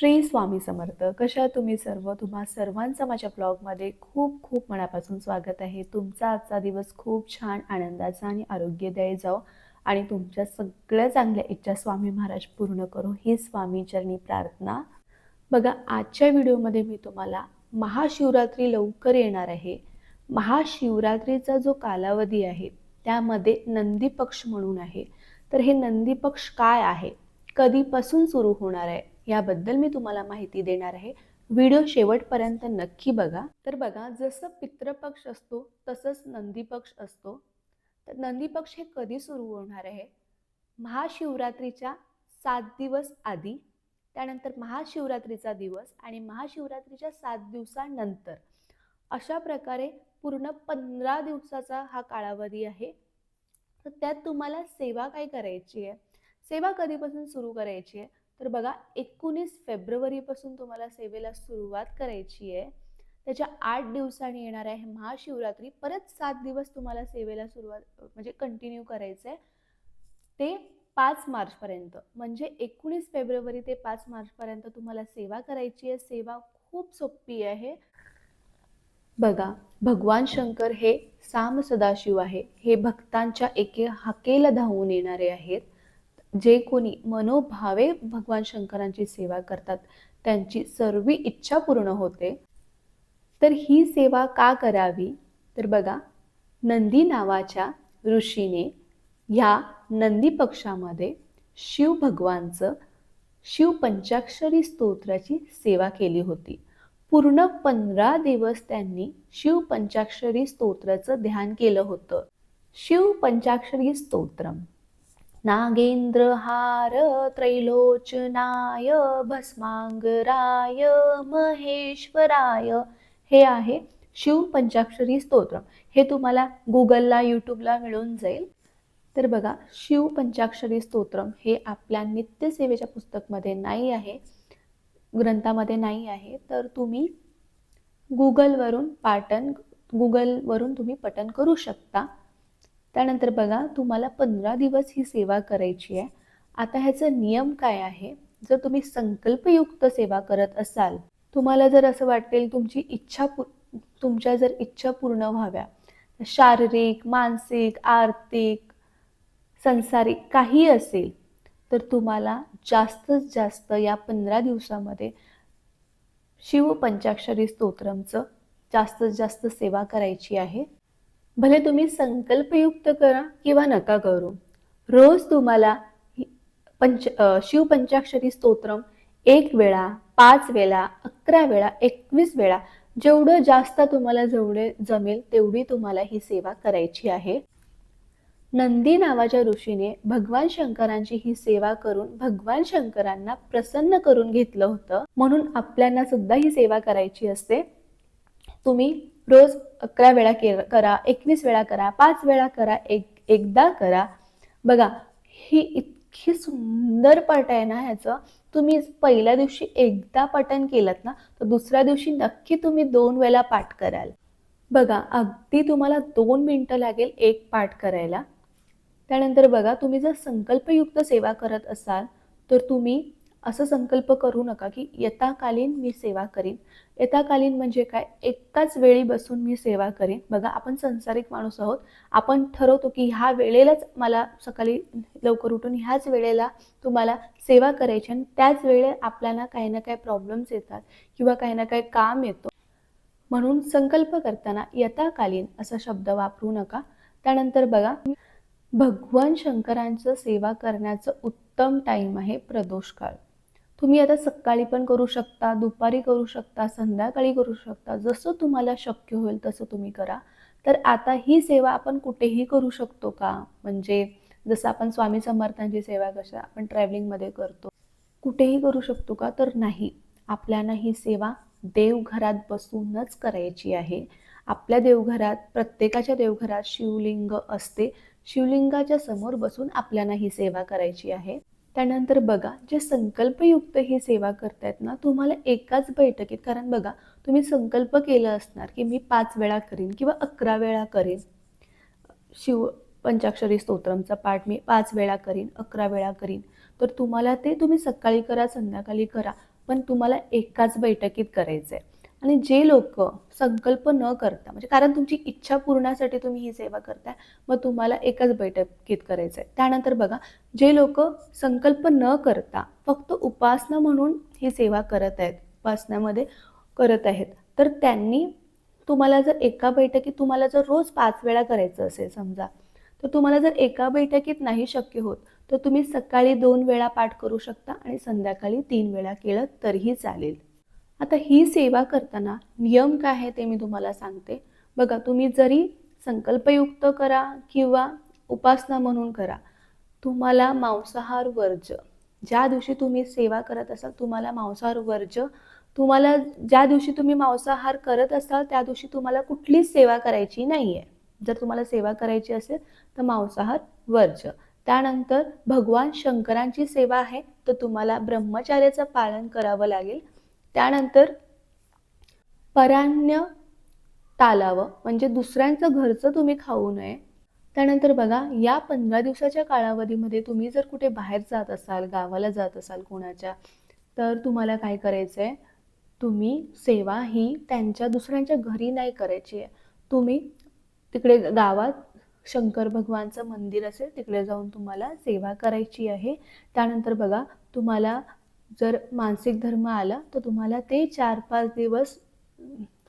श्री स्वामी समर्थ कशा तुम्ही सर्व? तुम्हा सर्वांचं माझ्या ब्लॉगमध्ये खूप खूप मनापासून स्वागत आहे. तुमचा आजचा दिवस खूप छान आनंदाचा आणि आरोग्यदायी जाओ आणि तुमच्या सगळ्या चांगल्या इच्छा स्वामी महाराज पूर्ण करू. ही स्वामी चरणी प्रार्थना. बघा आजच्या व्हिडिओमध्ये मी तुम्हाला महाशिवरात्री लवकर येणार आहे. महाशिवरात्रीचा जो कालावधी आहे त्यामध्ये नंदी पक्ष म्हणून आहे. तर हे नंदी पक्ष काय आहे? कधीपासून सुरू होणार आहे? याबद्दल मी तुम्हाला माहिती देणार आहे. व्हिडिओ शेवटपर्यंत नक्की बघा. तर बघा जसं पितृपक्ष असतो तसंच नंदीपक्ष असतो. तर नंदीपक्ष हे कधी सुरू होणार आहे? महाशिवरात्रीच्या सात दिवस आधी. त्यानंतर महाशिवरात्रीचा दिवस आणि महाशिवरात्रीच्या सात दिवसानंतर. अशा प्रकारे पूर्ण पंधरा दिवसाचा हा कालावधी आहे. तर त्यात तुम्हाला सेवा काय करायची आहे? सेवा कधीपासून सुरू करायची आहे? तर बघा एकोणीस फेब्रुवारीपासून तुम्हाला सेवेला सुरुवात करायची आहे. त्याच्या आठ दिवसांनी येणार आहे महाशिवरात्री परत सात दिवस तुम्हाला सेवेला सुरुवात म्हणजे कंटिन्यू करायचं आहे. ते पाच मार्चपर्यंत म्हणजे एकोणीस फेब्रुवारी ते पाच मार्चपर्यंत तुम्हाला सेवा करायची आहे. सेवा खूप सोपी आहे. बघा भगवान शंकर हे साम सदाशिव आहे. हे भक्तांच्या एके हाकेला धावून येणारे आहेत. जे कोणी मनोभावे भगवान शंकरांची सेवा करतात त्यांची सर्व इच्छा पूर्ण होते. तर ही सेवा का करावी? तर बघा नंदी नावाच्या ऋषीने ह्या नंदी पक्षामध्ये शिव भगवानचं शिव पंचाक्षरी स्तोत्राची सेवा केली होती. पूर्ण पंधरा दिवस त्यांनी शिव पंचाक्षरी स्तोत्राचं ध्यान केलं होतं. शिव पंचाक्षरी स्तोत्रम. नागेंद्रहार त्रैलोचनाय भस्मांगराय महेश्वराय. हे आहे शिव पंचाक्षरी स्तोत्र. हे तुम्हाला गुगलला यूट्यूबला मिळून जाईल. तर बघा शिव पंचाक्षरी स्तोत्रम हे आपल्या नित्यसेवेच्या पुस्तकमध्ये नाही आहे ग्रंथामध्ये नाही आहे. तर तुम्ही गुगलवरून पाठन गुगलवरून तुम्ही पठन करू शकता. त्यानंतर बघा तुम्हाला पंधरा दिवस ही सेवा करायची आहे. आता ह्याचं नियम काय आहे? जर तुम्ही संकल्पयुक्त सेवा करत असाल तुम्हाला जर असं वाटेल तुमची इच्छा पु तुमच्या जर इच्छा पूर्ण व्हाव्या शारीरिक मानसिक आर्थिक संसारिक काही असेल तर तुम्हाला जास्तीत जास्त या पंधरा दिवसामध्ये शिव पंचाक्षरी स्तोत्रमचं जास्तीत जास्त सेवा करायची आहे. भले तुम्ही संकल्पयुक्त करा किंवा नका करू. रोज तुम्हाला पंच शिव पंचाक्षरी स्तोत्रम एक वेळा पाच वेळा अकरा वेळा एकवीस वेळा जेवढं जास्त तुम्हाला जेवढे जमेल तेवढी तुम्हाला ही सेवा करायची आहे. नंदी नावाच्या ऋषीने भगवान शंकरांची ही सेवा करून भगवान शंकरांना प्रसन्न करून घेतलं होतं. म्हणून आपल्याला सुद्धा ही सेवा करायची असते. तुम्ही रोज अकरा वेळा के करा एकवीस वेळा करा पाच वेळा करा एक एकदा करा. बघा ही इतकी सुंदर पट आहे ना ह्याचं. तुम्ही पहिल्या दिवशी एकदा पठण केलं ना तर दुसऱ्या दिवशी नक्की तुम्ही दोन वेळा पाठ कराल. बघा अगदी तुम्हाला दोन मिनटं लागेल एक पाठ करायला. त्यानंतर बघा तुम्ही जर संकल्पयुक्त सेवा करत असाल तर तुम्ही असं संकल्प करू नका की यथाकालीन मी सेवा करीन. यथाकालीन म्हणजे काय? एकाच वेळी बसून मी सेवा करीन. बघा आपण संसारिक माणूस आहोत. आपण ठरवतो की ह्या वेळेलाच मला सकाळी लवकर उठून ह्याच वेळेला तुम्हाला सेवा करायची आणि त्याच वेळे आपल्याला काही ना काही प्रॉब्लेम्स येतात किंवा काही ना काही काम येतो. म्हणून संकल्प करताना यथाकालीन असा शब्द वापरू नका. त्यानंतर बघा भगवान शंकरांचं सेवा करण्याचं उत्तम टाईम आहे प्रदोष काळ. तुम्ही आता सकाळी पण करू शकता दुपारी करू शकता संध्याकाळी करू शकता जसं तुम्हाला शक्य होईल तसं तुम्ही करा. तर आता ही सेवा आपण कुठेही करू शकतो का? म्हणजे जसं आपण स्वामी समर्थांची सेवा कशा आपण ट्रॅव्हलिंगमध्ये करतो कुठेही करू शकतो का? तर नाही. आपल्याला ही सेवा देवघरात बसूनच करायची आहे. आपल्या देवघरात प्रत्येकाच्या देवघरात शिवलिंग असते. शिवलिंगाच्या समोर बसून आपल्याला ही सेवा करायची आहे. त्यानंतर बघा जे संकल्पयुक्त ही सेवा करतायत ना तुम्हाला एकाच बैठकीत कारण बघा तुम्ही संकल्प केला असणार की मी पाच वेळा करीन किंवा अकरा वेळा करीन. शिव पंचाक्षरी स्तोत्रमचा पाठ मी पाच वेळा करीन अकरा वेळा करीन. तर तुम्हाला ते तुम्ही सकाळी करा संध्याकाळी करा पण तुम्हाला एकाच बैठकीत करायचं आहे आणि जे लोक संकल्प न करता म्हणजे कारण तुमची इच्छा पूर्णासाठी तुम्ही ही सेवा करताय मग तुम्हाला एकाच बैठकीत करायचं आहे त्यानंतर बघा जे लोक संकल्प न करता फक्त उपासना म्हणून ही सेवा करत आहेत उपासनामध्ये करत आहेत तर त्यांनी तुम्हाला जर एका बैठकीत तुम्हाला जर रोज पाच वेळा करायचं असेल समजा तर तुम्हाला जर एका बैठकीत नाही शक्य होत तर तुम्ही सकाळी दोन वेळा पाठ करू शकता आणि संध्याकाळी तीन वेळा केलं तरीही चालेल. आता ही सेवा करताना नियम काय आहे ते मी तुम्हाला सांगते. बघा तुम्ही जरी संकल्पयुक्त करा किंवा उपासना म्हणून करा तुम्हाला मांसाहार वर्ज ज्या दिवशी तुम्ही सेवा करत असाल तुम्हाला मांसाहार वर्ज तुम्हाला ज्या दिवशी तुम्ही मांसाहार करत असाल त्या दिवशी तुम्हाला कुठलीच सेवा करायची नाही आहे जर तुम्हाला सेवा करायची असेल तर मांसाहार वर्ज. त्यानंतर भगवान शंकरांची सेवा आहे तर तुम्हाला ब्रह्मचार्याचं पालन करावं लागेल. त्यानंतर परान्य तालावं म्हणजे दुसऱ्यांचं घरचं तुम्ही खाऊ नये. त्यानंतर बघा या पंधरा दिवसाच्या कालावधीमध्ये तुम्ही जर कुठे बाहेर जात असाल गावाला जात असाल कोणाच्या तर तुम्हाला काय करायचं आहे तुम्ही सेवा ही त्यांच्या दुसऱ्यांच्या घरी नाही करायची आहे. तुम्ही तिकडे गावात शंकर भगवानचं मंदिर असेल तिकडे जाऊन तुम्हाला सेवा करायची आहे. त्यानंतर बघा तुम्हाला जर मानसिक धर्म आला तर तुम्हाला ते चार पाच दिवस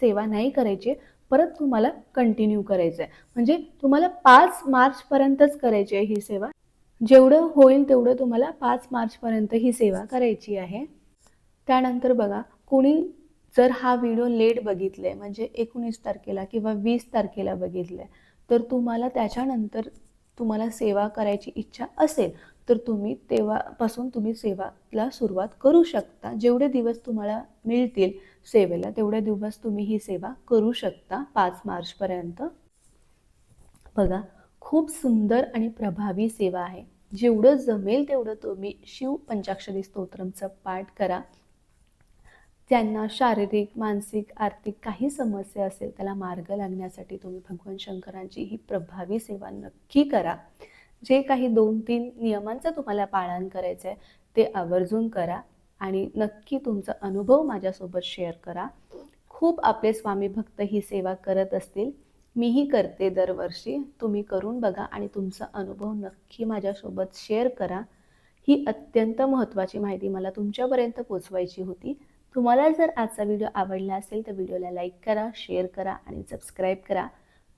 सेवा नाही करायची आहे. परत तुम्हाला कंटिन्यू करायचं आहे म्हणजे तुम्हाला पाच मार्चपर्यंतच करायची आहे ही सेवा जेवढं होईल तेवढं तुम्हाला पाच मार्चपर्यंत ही सेवा करायची आहे त्यानंतर बघा कोणी जर हा व्हिडिओ लेट बघितले म्हणजे एकोणीस तारखेला किंवा वीस तारखेला बघितले तर तुम्हाला त्याच्यानंतर तुम्हाला सेवा करायची इच्छा असेल तर तुम्ही तेव्हापासून तुम्ही सेवाला सुरुवात करू शकता. जेवढे दिवस तुम्हाला मिळतील सेवेला तेवढे दिवस तुम्ही ही सेवा करू शकता पाच मार्चपर्यंत बघा खूप सुंदर आणि प्रभावी सेवा आहे. जेवढं जमेल तेवढं तुम्ही शिव पंचाक्षरी स्तोत्रमचं पाठ करा. त्यांना शारीरिक मानसिक आर्थिक काही समस्या असेल त्याला मार्ग लागण्यासाठी तुम्ही भगवान शंकरांची ही प्रभावी सेवा नक्की करा. जे काही दोन तीन नियमांचं तुम्हाला पालन करायचं आहे ते आवर्जून करा आणि नक्की तुमचा अनुभव माझ्यासोबत शेअर करा. खूप आपले स्वामी भक्त ही सेवा करत असतील. मीही करते दरवर्षी. तुम्ही करून बघा आणि तुमचा अनुभव नक्की माझ्यासोबत शेअर करा. ही अत्यंत महत्त्वाची माहिती मला तुमच्यापर्यंत पोचवायची होती. तुम्हाला जर आजचा व्हिडिओ आवडला असेल तर व्हिडिओला लाईक करा शेअर करा आणि सबस्क्राईब करा.